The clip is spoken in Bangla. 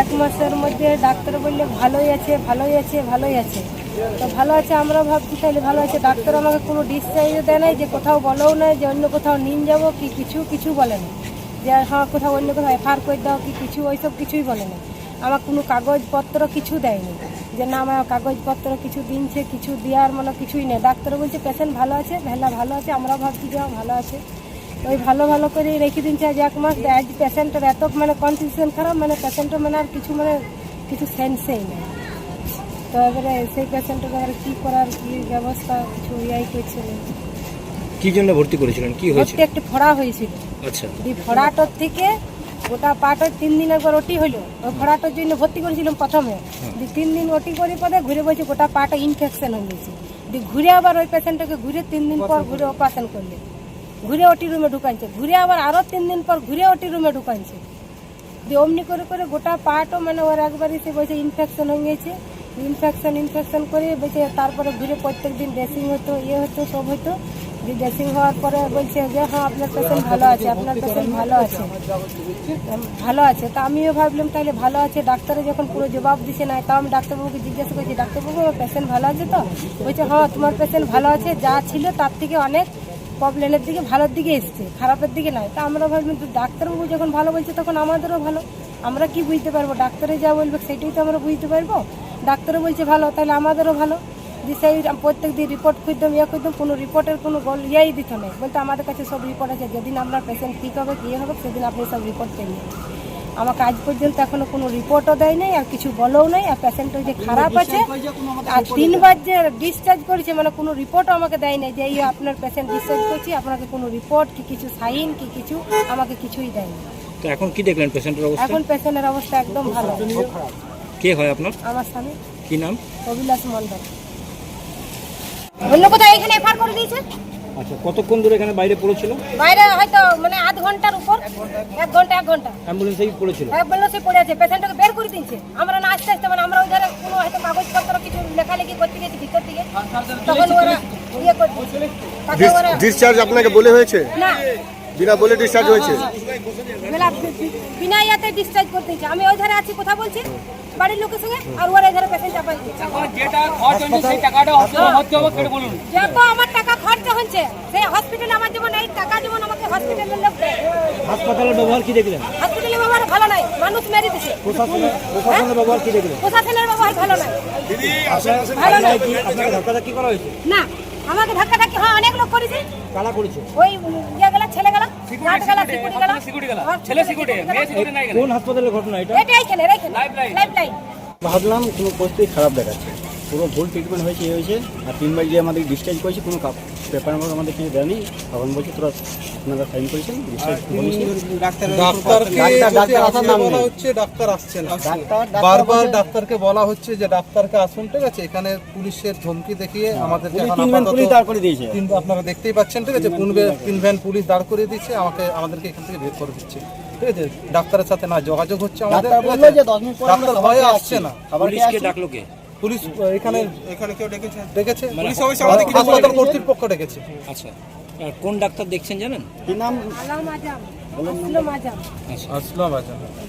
এক মাসের মধ্যে ডাক্তার বললে ভালোই আছে ভালোই আছে ভালোই আছে। তো ভালো আছে আমরা ভাবছি তাহলে ভালো আছে। ডাক্তার আমাকে কোনো ডিসচার্জও দেয় নাই যে কোথাও বলেও নাই যে অন্য কোথাও নিন যাব কি কিছু কিছু বলে না যে হ্যাঁ কোথাও অন্য কোথাও এফআর করে দাও কি কিছু ওইসব কিছুই বলে না আমার কোনো কাগজপত্র কিছু দেয়নি। যে না আমার কাগজপত্র কিছু দিনছে কিছু দেওয়ার মানে কিছুই নেই। ডাক্তার বলছে পেশেন্ট ভালো আছে? ভেলা ভালো আছে। আমরা ভাবছি যে হ্যাঁ, ভালো আছে। ওই ভালো ভালো করে রেখে দিনছে আজ এক মাস আজ পেশেন্টের এত মানে কন্ডিশন খারাপ মানে পেশেন্টের মানে আর কিছু মানে কিছু সেন্সেই নেই তো এবারে সেই পেশেন্টের এবারে কী করার কী ব্যবস্থা কিছু ইয়াই করছে না কি জন্য ভর্তি করেছিলেন? কি হয়েছে? ভর্তি একটু ফড়া হয়েছিল। আচ্ছা। দি ফড়াটোর থেকে গোটা পাটের তিন দিন একবার ওটি হইল। ওই ফড়াটোর জন্য ভর্তি করেছিলাম প্রথমে। দি তিন দিন ওটি করে পরে ঘুরে বলছে গোটা পাটা ইনফেকশন হয়ে গেছে। দি ঘুরে আবার ওই পেশেন্টটাকে ঘুরে তিন দিন পর ঘুরে অপারেশন করলে ঘুরে ওটি রুমে ঢুকাইছে। ঘুরে আবার আরও তিন দিন পর ঘুরে ওটি রুমে ঢুকাইছে। দিয়ে অমনি করে করে গোটা পাটও মানে ওর একবারই সে বলছে ইনফেকশন হয়ে গেছে ইনফেকশন ইনফেকশন করে বলছে তারপরে ঘুরে প্রত্যেক দিন ড্রেসিং হতো ইয়ে হতো, সব হতো। দিয়ে ড্রেসিং হওয়ার পরে বলছে, যে হ্যাঁ আপনার পেশেন্ট ভালো আছে, আপনার পেশেন্ট ভালো আছে। ভালো আছে। তা আমিও ভাবলাম, তাহলে ভালো আছে। ডাক্তারে যখন পুরো জবাব দিছে না তাও আমি ডাক্তারবাবুকে জিজ্ঞাসা করছি, ডাক্তারবাবু আমার পেশেন্ট ভালো আছে তো? বলছে হ্যাঁ তোমার পেশেন্ট ভালো আছে, যা ছিল তার থেকে অনেক প্রবলেমের দিকে ভালোর দিকে এসছে, খারাপের দিকে নয়। তা আমরা ভাবলাম ডাক্তারবাবু যখন ভালো বলছে তখন আমাদেরও ভালো। আমরা কি বুঝতে পারব? ডাক্তারে যা বলবে সেটাই তো আমরা বুঝতে পারব। ডাক্তারও বলছে ভালো, তাহলে আমাদেরও ভালো। যে সেই প্রত্যেক দিন রিপোর্ট খুঁজতাম ইয়ে করতাম কোনো রিপোর্টের কোনো গোল ইয়েই দিত না বলতে আমাদের কাছে সব রিপোর্ট আছে, যেদিন আপনার পেশেন্ট ঠিক হবে, কী হবে, সেদিন আপনি সব রিপোর্ট নেবেন আমাকে আজ পর্যন্ত এখনও কোনো রিপোর্টও দেয় নাই আর কিছু বলেও নাই আর পেশেন্টের যে খারাপ আছে আর তিনবার যে ডিসচার্জ করেছে মানে কোনো রিপোর্টও আমাকে দেয় নাই যে এই আপনার পেশেন্ট ডিসচার্জ করছি আপনাকে কোনো রিপোর্ট কি কিছু সাইন কি কিছু আমাকে কিছুই দেয়নি। তো এখন কি দেখলেন পেশেন্টের অবস্থা? এখন পেশেন্টের অবস্থা একদম ভালো। কে হয় আপনার? আমার স্বামী। কি নাম? অবিলাস মন্ডল অন্য কোথাও এখানে এফআর করে দিয়েছে? আচ্ছা কতক্ষণ ধরে এখানে বাইরে পড়েছিল? বাইরে হয়তো মানে আধ ঘণ্টার উপর এক ঘণ্টা এক ঘণ্টা। অ্যাম্বুলেন্সেই পড়েছিল? হ্যাঁ বলল পড়ে আছে পেশেন্টকে বের করে দিচ্ছে আমরা না আসতে আসতে মানে আমরা ওই ধারে কোনো হয়তো কাগজপত্র কিছু লেখালেখি করতে গেছি ভিতর দিকে। তখন ওরা ইয়ে করছে। ডিসচার্জ আপনাকে বলে হয়েছে? না। বিনা বলে ডিসচার্জ হয়েছে? মেলা বি- বি- বিনা ইয়াতে ডিসচার্জ করতে দিচ্ছে আমি ওই ধারে আছি কথা বলছি? বাড়ির লোকের সঙ্গে? আর ওরা এই ধারে পেশেন্ট চাপাই যেটা খরচ হয়েছে সেই টাকাটা হসপিটাল ভর্তি হবে সেটা বলুন। যত আমার টাকা সেই হসপিটালে আমার যেমন এই টাকা যেমন আমাকে হসপিটালের লোক দেয়। হাসপাতালের ব্যবহার কি দেখলেন? হসপিটালে ব্যবহার ভালো নাই। মানুষ মেরে দিছে। প্রশাসনের প্রশাসনের ব্যবহার কি দেখলেন? প্রশাসনের ব্যবহার ভালো নাই। ভালো নাই। কি আপনাকে কি করা হয়েছে? না আমাকে ধাক্কা ধাক্কি হ্যাঁ অনেক লোক করেছে। কালা করেছে? ওই ইয়ে গেলা ছেলে গেলা গার্ড গেলা সিকিউরিটি গেলা। সিকিউরিটি গেলা। ছেলে সিকিউরিটি মেয়ে সিকিউরিটি নাই গেলা। কোন হাসপাতালের ঘটনা এটা? এটা এইখানে এইখানে Live line. লাইফ লাইন ভাবলাম কোনো পরিস্থিতি খারাপ দেখাচ্ছে। পুরো ভুল ট্রিটমেন্ট হয়েছে এ হয়েছে। আর তিনবার যে আমাদের ডিসচার্জ করেছে কোনো পেপার আমাকে আমাদের কিছু দেয়নি। তখন বলছে তোরা আপনারা সাইন করেছেন discharge ডাক্তার- ডাক্তার আসার নাম বলা হচ্ছে ডাক্তার আসছে না। বারবার ডাক্তারকে বলা হচ্ছে যে ডাক্তারকে আসুন ঠিক আছে? এখানে পুলিশের ধমকি দেখিয়ে দিয়েছে। তিন- আপনারা দেখতেই পাচ্ছেন ঠিক আছে? তিন ভ্যান- তিন ভ্যান পুলিশ দাঁড় করিয়ে দিচ্ছে আমাকে আমাদেরকে এখান থেকে বের করে দিচ্ছে ঠিক আছে? ডাক্তারের সাথে না যোগাযোগ হচ্ছে আমাদের ডাক্তার আমরা ভয়ে আসছে না। ডাকলো কে? পুলিশ এখানে এখানে কেউ ডেকেছে? ডেকেছে। মানে হাসপাতাল কর্তৃপক্ষ ডেকেছে। আচ্ছা। আর কোন ডাক্তার দেখছেন জানেন? কি নাম আলাম আজম। আসলাম আজাম আচ্ছা। আসলাম আচ্ছা